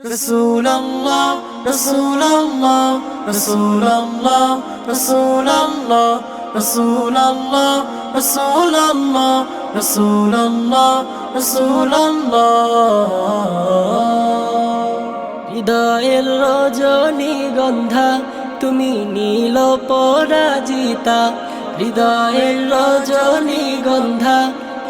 رسول الله رسول الله رسول الله رسول الله رسول الله رسول الله رسول الله رسول الله হৃদয়ের রজনী গন্ধা তুমি নীল পরাজিতা হৃদয়ের রজনী গন্ধা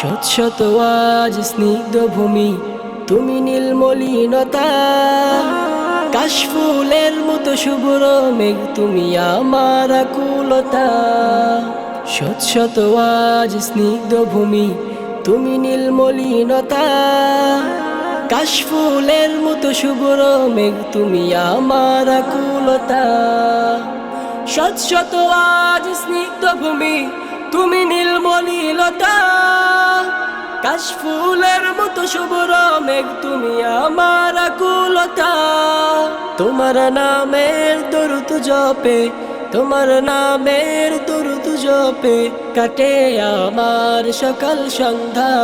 শত আজ স্নিগ্ধ ভূমি, তুমি নীলমলিনতা কাশফুলের মতো শুভ্র মেঘ, তুমি আমার আকুলতা। শত আজ স্নিগ্ধ ভূমি, তুমি নীলমলিনতা কাশফুলের মতো শুভ্র মেঘ, তুমি আমার আকুলতা। শত আজ স্নিগ্ধ ভূমি, তুমি নীলমলিলতা কাশফুলের মতো শুভ্র মেঘ তুমি আমার আকুলতা। তোমার নামের দরুত জপে, তোমার নামের দরুত জপে, কাটে আমার সকাল সন্ধ্যা।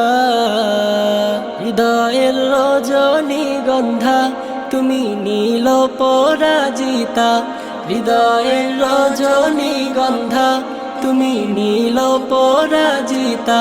হৃদয়ের রজনী গন্ধা, তুমি নীল পরাজিতা। হৃদয়ের রজনী গন্ধা, তুমি নীল পরাজিতা।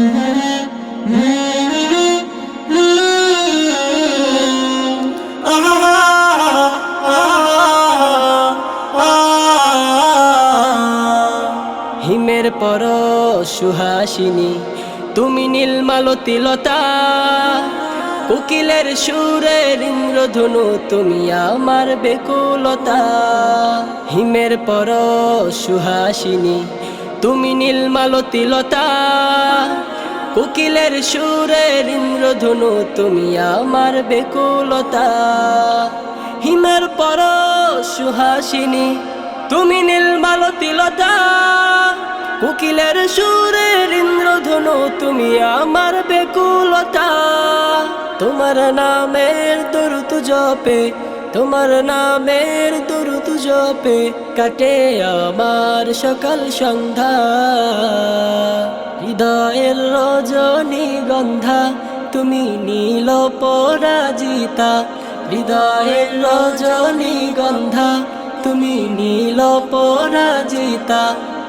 পর সুহাসিনী, তুমি নীলমালতী লতা। কোকিলের সুরের ইন্দ্রধনু, তুমি আমার বেকুলতা। হিমের পর সুহাসিনী, তুমি নীলমালতী লতা। কোকিলের সুরের ইন্দ্রধনু, তুমি আমার বেকুলতা। হিমের পর সুহাসিনী, তুমি নীলমালতী লতা। কোকিলের সুরের ইন্দ্রধনু তুমি আমার বেকুলতা। তোমার নামের দরুত জপে, তোমার নামের দরুত জপে, কাটে আমার সকাল সন্ধ্যা। হৃদয়ের রজনী গন্ধা, তুমি নীল পরাজিতা। হৃদয়ের রজনী গন্ধা, তুমি নীল পরাজিতা।